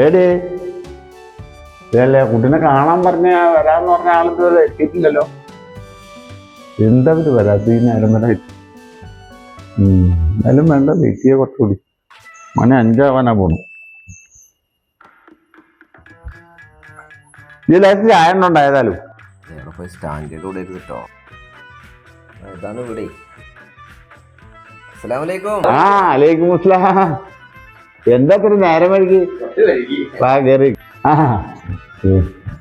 ഏടി ഇതല്ലേ കുട്ടീനെ കാണാൻ പറഞ്ഞ വരാന്ന് പറഞ്ഞ ആളിതുവരെ എത്തിയിട്ടില്ലല്ലോ. എന്താ ഇത് വരാത്ത ഈ നേരം വരെ എന്നാലും വേണ്ട വെയിറ്റ് ചെയ്യാൻ കുറച്ചുകൂടി. മണി അഞ്ചാവാനാ പോണു. ഈ ലൈഫ് ചായ ഉണ്ടോ ഉണ്ടായതാലും വേറെ പോയി സ്റ്റാൻഡേർഡ് കൂടെ കേട്ടോ? ഇതാണ് ഇവിടെ? അസ്സലാമലൈക്കും ആ അലൈക്കും മുസ്ലാം എന്താ ഇത്ര നേരം വഴുകി വാ കയറി ആ.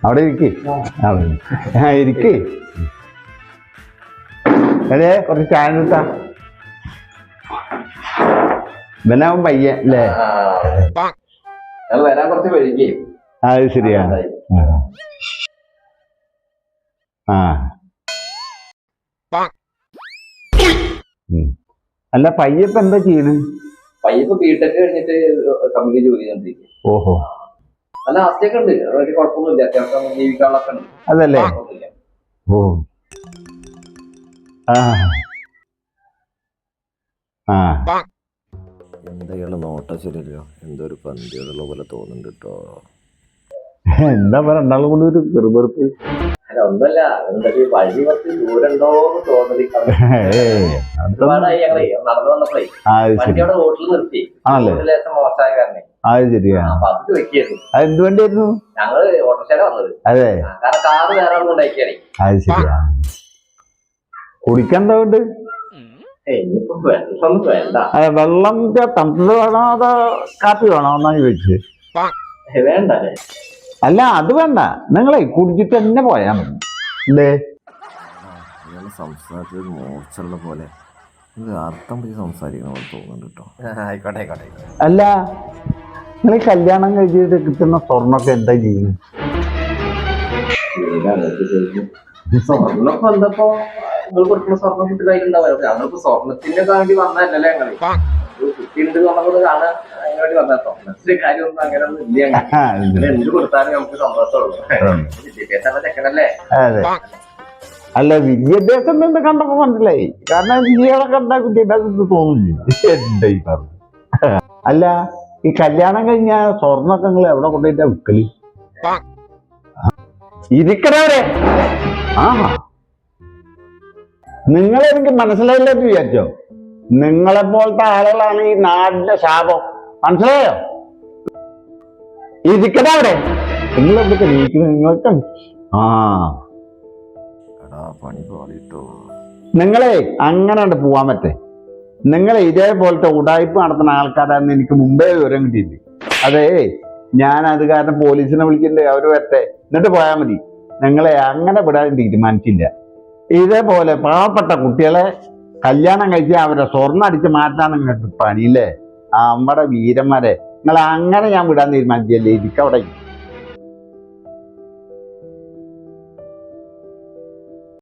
അവിടെ ഇരിക്കി. അവിടെ ആ ഇരിക്കി. അതെ കുറച്ച് ചായ കിട്ടാ ഇവനാവും പയ്യൻ അല്ലേ? വരാൻ കുറച്ച് ആ, അത് ശരിയാണ്. ആ. ആ. അല്ല പയ്യപ്പ എന്താ ചെയ്യണ്? പയ്യപ്പോ ബിടെക് കഴിഞ്ഞിട്ട് കമ്പനി ജോലി ചെയ്തോണ്ടിരിക്കും ഓഹോ. അല്ല ആസ്തിയൊക്കെ ഉണ്ട്. ഒരു കുഴപ്പമൊന്നുമില്ല. അത്യാവശ്യം ജീവിക്കാനുള്ളൊക്കെ ഉണ്ട്. അതല്ലേ? എന്തായാലും ഓ. ആ. ആ. എന്താ ഇയാൾ നോട്ടം ശരിയല്ല എന്തോ ഒരു പന്തിയോടുള്ള പോലെ തോന്നുന്നുണ്ട് കേട്ടോ എന്താ പറയാ രണ്ടാളും കൂടി ഒരു അല്ല ഒന്നല്ല എന്തൊക്കെ വഴി കുറച്ച് ദൂരണ്ടോ എന്ന് തോന്നി ഒരുപാടായി നടന്നു വന്നപ്പോഴേ. വണ്ടി അവിടെ റോട്ടിൽ നിർത്തി. ലേശം മോശമായ കാരണം. അത് ശരിയാ എന്ത് വണ്ടിയായിരുന്നു? ഞങ്ങൾ ഓട്ടോറിക്ഷയില വന്നത്. അതെ. കാരണം കാറ് വേറെ ഉണ്ടാക്കിയാണേ അത് ശരിയാ കുടിക്കാൻ ഉണ്ട് വെള്ളം തണുത്തത് വേണോ അതോ കാപ്പി വേണോ? എന്നാ ചോദിച്ചത് വേണ്ടല്ലേ വേണ്ട. അല്ലേ അത് വേണ്ട. നിങ്ങളെ കുടിച്ചിട്ട് തന്നെ പോയാ മതി. സംസാരത്തിൽ മോശമുള്ള പോലെ. അർത്ഥം പോയി സംസാരിക്കണം പോലെ തോന്നുന്നുണ്ട് കേട്ടോ. ആയിക്കോട്ടെ ആയിക്കോട്ടെ അല്ല നിങ്ങൾ കല്യാണം കഴിച്ചിട്ട് കിട്ടുന്ന സ്വർണമൊക്കെ എന്താ ചെയ്യുന്നത് സ്വർണപ്പോ എന്തപ്പോ? നിങ്ങൾ കൊടുക്കുന്ന സ്വർണം കുട്ടി കയ്യിലുണ്ടാവും സ്വർണത്തിന്റെ വേണ്ടി വന്നതല്ലേ ഞങ്ങൾ? ഒരു കുട്ടിയുണ്ട് എന്നുള്ളത് കാണാൻ അതിന് വേണ്ടി വന്ന സ്വർണത്തിന്റെ കാര്യമൊന്നും അങ്ങനെ. ഒന്നും ഇല്ല. ഞങ്ങൾക്ക്. ആ, എന്ത് കൊടുത്താലും നമുക്ക് സന്തോഷമുള്ളൂ. വിദ്യാഭ്യാസം ചെക്കനല്ലേ? അല്ല വിദ്യാഭ്യാസം എന്ന് കണ്ടപ്പോ മനസ്സിലായി. കാരണം വിദ്യകളെ കണ്ട വിദ്യാഭ്യാസം തോന്നില്ല? പറഞ്ഞു. അല്ല ഈ കല്യാണം കഴിഞ്ഞ സ്വർണൊക്കെ നിങ്ങൾ എവിടെ കൊണ്ടുപോയിട്ടാ വിക്കൽ? ഇരിക്കണവരെ. ആ നിങ്ങളെ എനിക്ക് മനസ്സിലായില്ലെന്ന് വിചാരിച്ചോ? നിങ്ങളെ പോലത്തെ ആളുകളാണ് ഈ നാടിന്റെ ശാപം. മനസ്സിലായോ? ഇരിക്കണവരെ നിങ്ങളെന്തൊക്കെ നീക്കുന്നത് നിങ്ങൾക്ക്? ആ. എടാ പണി പാടിട്ടോ. നിങ്ങളെ അങ്ങനെ പോവാൻ പറ്റേ. നിങ്ങളെ ഇതേപോലത്തെ ഉടായ്പ നടത്തുന്ന ആൾക്കാരാണെന്ന് എനിക്ക് മുമ്പേ വിവരം കിട്ടിയിട്ടുണ്ട് അതേ ഞാൻ അത് കാരണം പോലീസിനെ വിളിക്കണ്ടേ? അവർ വരട്ടെ. എന്നിട്ട് പോയാൽ മതി. നിങ്ങളെ അങ്ങനെ വിടാൻ തീരുമാനിച്ചില്ല. ഇതേപോലെ പാവപ്പെട്ട കുട്ടികളെ കല്യാണം കഴിച്ച് അവരെ സ്വർണം അടിച്ച് മാറ്റാൻ നിങ്ങൾക്ക് പണിയില്ലേ? നമ്മുടെ വീരന്മാരെ. നിങ്ങൾ അങ്ങനെ ഞാൻ വിടാൻ തീരുമാനിച്ചല്ലേ? ഇരിക്കവിടെ